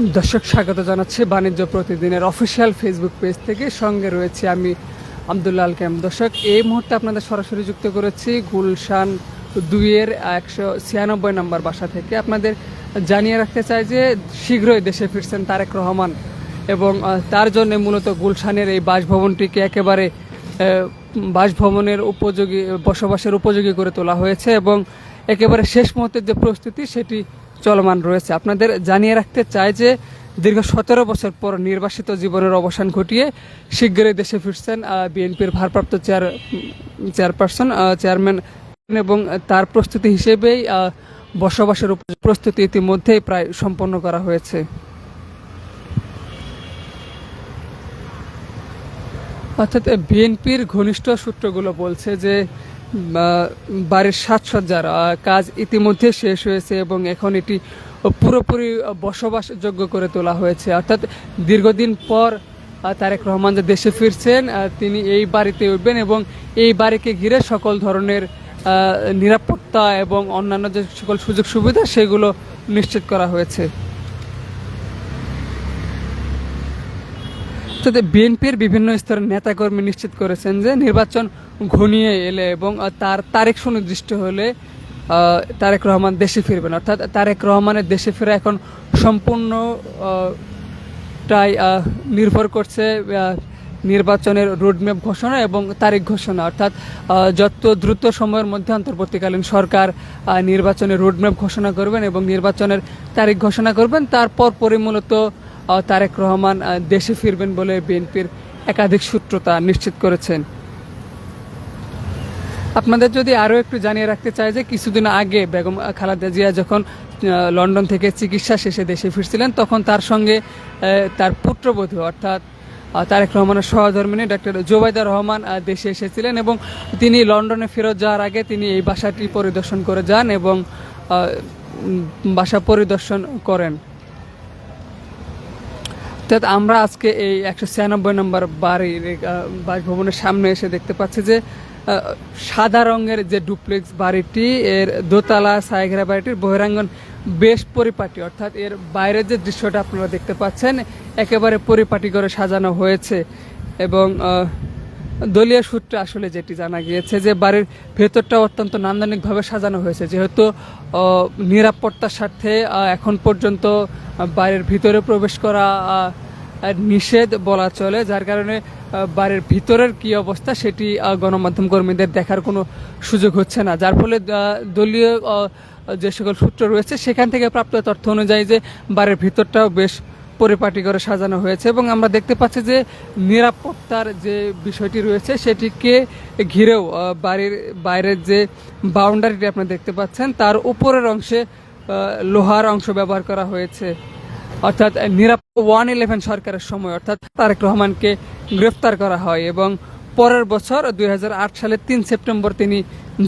দর্শক, স্বাগত জানাচ্ছি বাণিজ্য প্রতিদিনের অফিসিয়াল ফেসবুক পেজ থেকে। সঙ্গে রয়েছে আমি আবদুল্লাহ আল ক্যাম। দর্শক, এই মুহূর্তে আপনাদের সরাসরি যুক্ত করেছি গুলশান দুইয়ের একশো ছিয়ানব্বই নম্বর বাসা থেকে। আপনাদের জানিয়ে রাখতে চাই যে, শীঘ্রই দেশে ফিরছেন তারেক রহমান এবং তার জন্য মূলত গুলশানের এই বাসভবনটিকে একেবারে বাসভবনের উপযোগী, বসবাসের উপযোগী করে তোলা হয়েছে এবং একেবারে শেষ মুহূর্তের যে প্রস্তুতি, সেটি চলমান রয়েছে। আপনাদের জানিয়ে রাখতে চাই যে, দীর্ঘ সতেরো বছর পর নির্বাসিত জীবনের অবসান ঘটিয়ে শীঘ্রই দেশে ফিরছেন বিএনপির ভারপ্রাপ্ত চেয়ার, চেয়ারপারসন চেয়ারম্যান এবং তার প্রস্তুতি হিসেবেই বসবাসের প্রস্তুতি ইতিমধ্যেই প্রায় সম্পন্ন করা হয়েছে। অর্থাৎ বিএনপির ঘনিষ্ঠ সূত্রগুলো বলছে যে বাড়ির সাজসজ্জার কাজ ইতিমধ্যে শেষ হয়েছে এবং এখন এটি পুরোপুরি বসবাসযোগ্য করে তোলা হয়েছে। অর্থাৎ দীর্ঘদিন পর তারেক রহমান যে দেশে ফিরছেন তিনি এই বাড়িতে উঠবেন এবং এই বাড়িকে ঘিরে সকল ধরনের নিরাপত্তা এবং অন্যান্য যে সকল সুযোগ সুবিধা, সেগুলো নিশ্চিত করা হয়েছে। বিএনপির বিভিন্ন স্তরের নেতাকর্মী নিশ্চিত করেছেন যে নির্বাচন ঘনিয়ে এলে এবং তার তারেক সুনির্দিষ্ট হলে তারেক রহমান দেশে ফিরবেন। অর্থাৎ তারেক রহমানের দেশে ফেরা এখন সম্পূর্ণ আহ, টাই নির্ভর করছে নির্বাচনের রোডম্যাপ ঘোষণা এবং তারিখ ঘোষণা। অর্থাৎ যত দ্রুত সময়ের মধ্যে অন্তর্বর্তীকালীন সরকার নির্বাচনের রোডম্যাপ ঘোষণা করবেন এবং নির্বাচনের তারিখ ঘোষণা করবেন তারপর পরে মূলত তারেক রহমান দেশে ফিরবেন বলে বিএনপির একাধিক সূত্র তা নিশ্চিত করেছেন। আপনাদের যদি আরও একটু জানিয়ে রাখতে চাই যে কিছুদিন আগে বেগম খালেদা জিয়া যখন লন্ডন থেকে চিকিৎসা শেষে দেশে ফিরছিলেন, তখন তার সঙ্গে তার পুত্রবধূ অর্থাৎ তারেক রহমানের সহধর্মিনী ডক্টর জোবাইদা রহমান দেশে এসেছিলেন এবং তিনি লন্ডনে ফেরত যাওয়ার আগে তিনি এই বাসাটি পরিদর্শন করে যান এবং বাসা পরিদর্শন করেন। অর্থাৎ আমরা আজকে এই একশো ছিয়ানব্বই নম্বর বাড়ির বাসভবনের সামনে এসে দেখতে পাচ্ছি যে সাদা রঙের যে ডুপ্লেক্স বাড়িটি, এর দোতলা সাইঘেরা বাড়িটির বহিরাঙ্গন বেশ পরিপাটি, অর্থাৎ এর বাইরের যে দৃশ্যটা আপনারা দেখতে পাচ্ছেন, একেবারে পরিপাটি করে সাজানো হয়েছে। এবং দলীয় সূত্রে আসলে যেটি জানা গিয়েছে যে বাড়ির ভেতরটা অত্যন্ত নান্দনিকভাবে সাজানো হয়েছে। যেহেতু নিরাপত্তার স্বার্থে এখন পর্যন্ত বাড়ির ভিতরে প্রবেশ করা নিষেধ বলা চলে, যার কারণে বাড়ির ভিতরের কি অবস্থা সেটি গণমাধ্যম কর্মীদের দেখার কোনো সুযোগ হচ্ছে না। যার ফলে দলীয় যে সকল সূত্র রয়েছে, সেখান থেকে প্রাপ্ত তথ্য অনুযায়ী যে বাড়ির ভিতরটাও বেশ পরিপাটি করে সাজানো হয়েছে এবং আমরা দেখতে পাচ্ছি যে নিরাপত্তার যে বিষয়টি রয়েছে, সেটিকে ঘিরেও বাড়ির বাইরের যে বাউন্ডারিটি আপনি দেখতে পাচ্ছেন, তার উপরের অংশে লোহার অংশ ব্যবহার করা হয়েছে। অর্থাৎ নিরাপদ ওয়ান ইলেভেন সরকারের সময় অর্থাৎ তারেক রহমানকে গ্রেফতার করা হয় এবং পরের বছর দুই সালের তিন সেপ্টেম্বর তিনি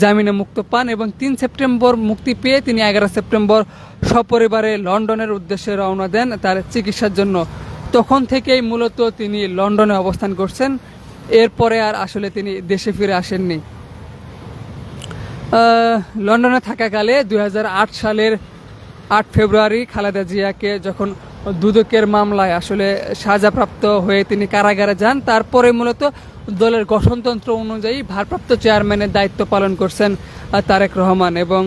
জামিনে মুক্ত পান এবং তিন সেপ্টেম্বর মুক্তি পেয়ে তিনি এগারো সেপ্টেম্বর সপরিবারে লন্ডনের উদ্দেশ্যে রওনা দেন তার চিকিৎসার জন্য। তখন থেকেই মূলত তিনি লন্ডনে অবস্থান করছেন। এরপরে আর আসলে তিনি দেশে ফিরে আসেননি। লন্ডনে থাকাকালে দুই হাজার আট সালের আট ফেব্রুয়ারি খালেদা জিয়াকে যখন দুদকের মামলায় আসলে সাজাপ্রাপ্ত হয়ে তিনি কারাগারে যান, তারপরে মূলত দলের গঠনতন্ত্র অনুযায়ী ভারপ্রাপ্ত চেয়ারম্যানের দায়িত্ব পালন করছেন তারেক রহমান এবং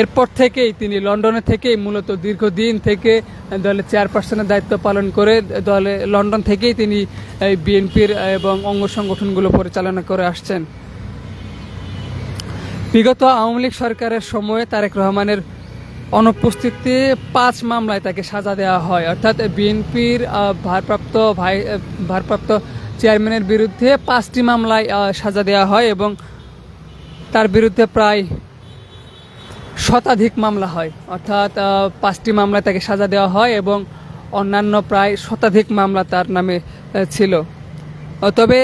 এরপর থেকেই তিনি লন্ডনে থেকেই মূলত দীর্ঘদিন থেকে দলের চেয়ারপারসনের দায়িত্ব পালন করে দলে লন্ডন থেকেই তিনি বিএনপির এবং অঙ্গ সংগঠনগুলো পরিচালনা করে আসছেন। বিগত আওয়ামী লীগ সরকারের সময়ে তারেক রহমানের অনুপস্থিতিতে পাঁচ মামলায় তাকে সাজা দেওয়া হয়। অর্থাৎ বিএনপির ভারপ্রাপ্ত ভাই ভারপ্রাপ্ত চেয়ারম্যানের বিরুদ্ধে পাঁচটি মামলায় সাজা দেওয়া হয় এবং তার বিরুদ্ধে প্রায় শতাধিক মামলা হয়। অর্থাৎ পাঁচটি মামলায় তাকে সাজা দেওয়া হয় এবং অন্যান্য প্রায় শতাধিক মামলা তার নামে ছিল। তবে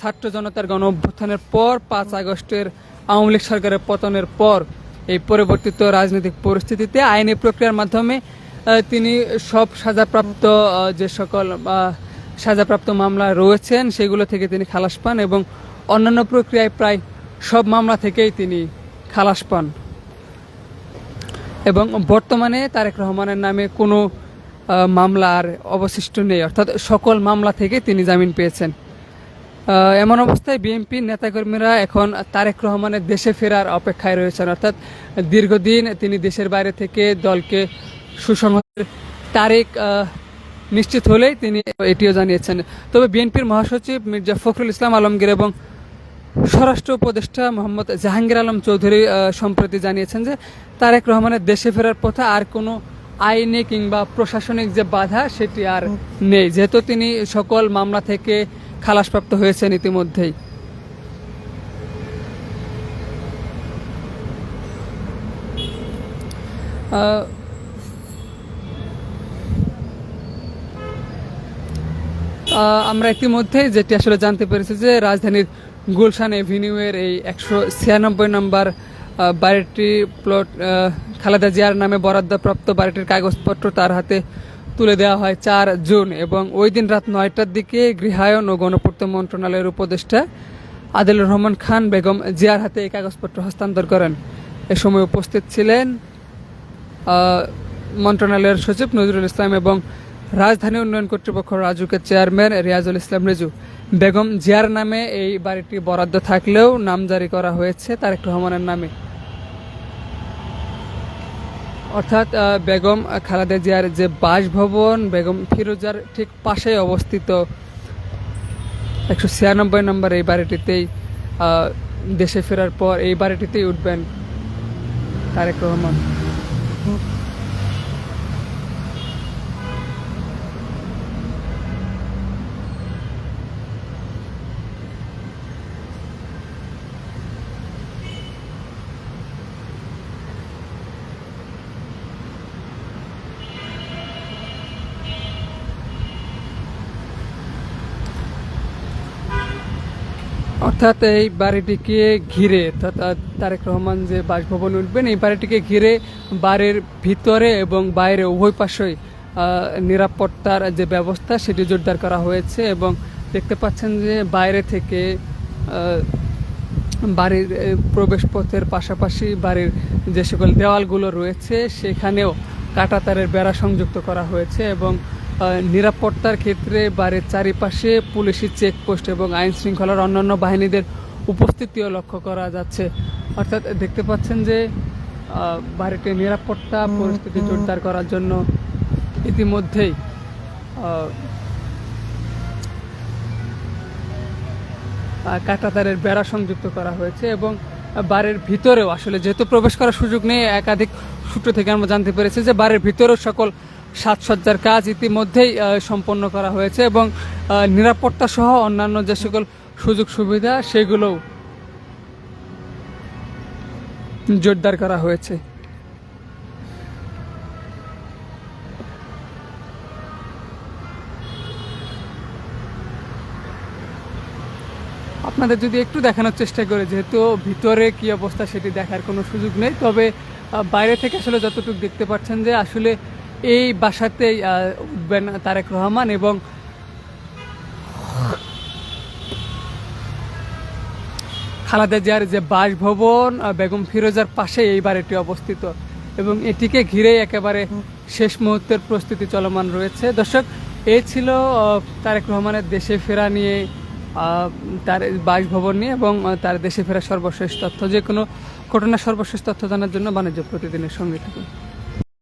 ছাত্র জনতার গণ অভ্যুত্থানের পর, পাঁচ আগস্টের আওয়ামী লীগ সরকারের পতনের পর এই পরিবর্তিত রাজনৈতিক পরিস্থিতিতে আইনি প্রক্রিয়ার মাধ্যমে তিনি সব সাজাপ্রাপ্ত যে সকল সাজাপ্রাপ্ত মামলা রয়েছেন, সেগুলো থেকে তিনি খালাস পান এবং অন্যান্য প্রক্রিয়ায় প্রায় সব মামলা থেকেই তিনি খালাস পান। এবং বর্তমানে তারেক রহমানের নামে কোনো মামলা আর অবশিষ্ট নেই। অর্থাৎ সকল মামলা থেকে তিনি জামিন পেয়েছেন। এমন অবস্থায় বিএনপির নেতাকর্মীরা এখন তারেক রহমানের দেশে ফেরার অপেক্ষায় রয়েছেন। অর্থাৎ দীর্ঘদিন তিনি দেশের বাইরে থেকে দলকে সুসংহতের আহ, নিশ্চিত হলেই তিনি এটিও জানিয়েছেন। তবে বিএনপির মহাসচিব মির্জা ফখরুল ইসলাম আলমগীর এবং স্বরাষ্ট্র উপদেষ্টা মোহাম্মদ জাহাঙ্গীর আলম চৌধুরী সম্প্রতি জানিয়েছেন যে তারেক রহমানের দেশে ফেরার পথে আর কোনো আইনি কিংবা প্রশাসনিক যে বাধা সেটি আর নেই। যেহেতু তিনি সকল মামলা থেকে খালাসপ্রাপ্ত হয়েছেন ইতিমধ্যেই। আমরা ইতিমধ্যেই যেটি আসলে জানতে পেরেছি যে রাজধানীর গুলশান এভিনিউয়ের এই একশো ছিয়ানব্বই নম্বর বাড়িটি প্লট খালেদা জিয়ার নামে বরাদ্দপ্রাপ্ত বাড়িটির কাগজপত্র তার হাতে তুলে দেওয়া হয় চার জুন এবং ওই দিন রাত নয়টার দিকে গৃহায়ন ও গণপূর্ত মন্ত্রণালয়ের উপদেষ্টা আদিলুর রহমান খান বেগম জিয়ার হাতে এই কাগজপত্র হস্তান্তর করেন। এ সময় উপস্থিত ছিলেন মন্ত্রণালয়ের সচিব নজরুল ইসলাম এবং রাজধানী উন্নয়ন কর্তৃপক্ষ রাজুকের চেয়ারম্যান রিয়াজুল ইসলাম রেজু। বেগম জিয়ার নামে এই বাড়িটি বরাদ্দ থাকলেও নাম জারি করা হয়েছে তার তারেক রহমানের নামে। অর্থাৎ বেগম খালেদা জিয়ার যে বাসভবন, বেগম ফিরোজার ঠিক পাশে অবস্থিত একশো ছিয়ানব্বই নম্বর এই বাড়িটিতেই দেশে ফেরার পর এই বাড়িটিতেই উঠবেন তারেক রহমান। অর্থাৎ এই বাড়িটিকে ঘিরে, অর্থাৎ তারেক রহমান যে বাসভবন উঠবেন, এই বাড়িটিকে ঘিরে বাড়ির ভিতরে এবং বাইরে উভয় পাশই নিরাপত্তার যে ব্যবস্থা সেটি জোরদার করা হয়েছে এবং দেখতে পাচ্ছেন যে বাইরে থেকে বাড়ির প্রবেশপথের পাশাপাশি বাড়ির যে সকল দেওয়ালগুলো রয়েছে, সেখানেও কাঁটাতারের বেড়া সংযুক্ত করা হয়েছে এবং নিরাপত্তার ক্ষেত্রে বাড়ির চারিপাশে পুলিশি চেকপোস্ট এবং আইন শৃঙ্খলার অন্যান্য বাহিনীদের উপস্থিতিও লক্ষ্য করা যাচ্ছে। অর্থাৎ দেখতে পাচ্ছেন যে বাড়িটির নিরাপত্তা পরিস্থিতি জোরদার করার জন্য ইতিমধ্যেই আহ, বেড়া সংযুক্ত করা হয়েছে এবং বাড়ির ভিতরেও আসলে যেহেতু প্রবেশ করার সুযোগ নেই একাধিক সূত্র থেকে আমরা জানতে পেরেছি যে বাড়ির ভিতরেও সকল সাজসজ্জার কাজ ইতিমধ্যেই সম্পন্ন করা হয়েছে এবং নিরাপত্তা সহ অন্যান্য যে সকল সুযোগ সুবিধা সেগুলোও জোরদার করা হয়েছে। আপনাদের যদি একটু দেখানোর চেষ্টা করে, যেহেতু ভিতরে কি অবস্থা সেটি দেখার কোনো সুযোগ নেই, তবে বাইরে থেকে আসলে যতটুকু দেখতে পাচ্ছেন যে আসলে এই বাসাতেই উঠবেন তারেক রহমান এবং খালেদা জিয়ার যে বাসভবন বেগম ফিরোজার পাশে এই বাড়িটি অবস্থিত এবং এটিকে ঘিরেই একেবারে শেষ মুহূর্তের প্রস্তুতি চলমান রয়েছে। দর্শক এই ছিল তারেক রহমানের দেশে ফেরা নিয়ে তার বাসভবন নিয়ে এবং তার দেশে ফেরা সর্বশেষ তথ্য। যে কোনো ঘটনার সর্বশেষ তথ্য জানার জন্য বাণিজ্য প্রতিদিনের সঙ্গে থাকুন।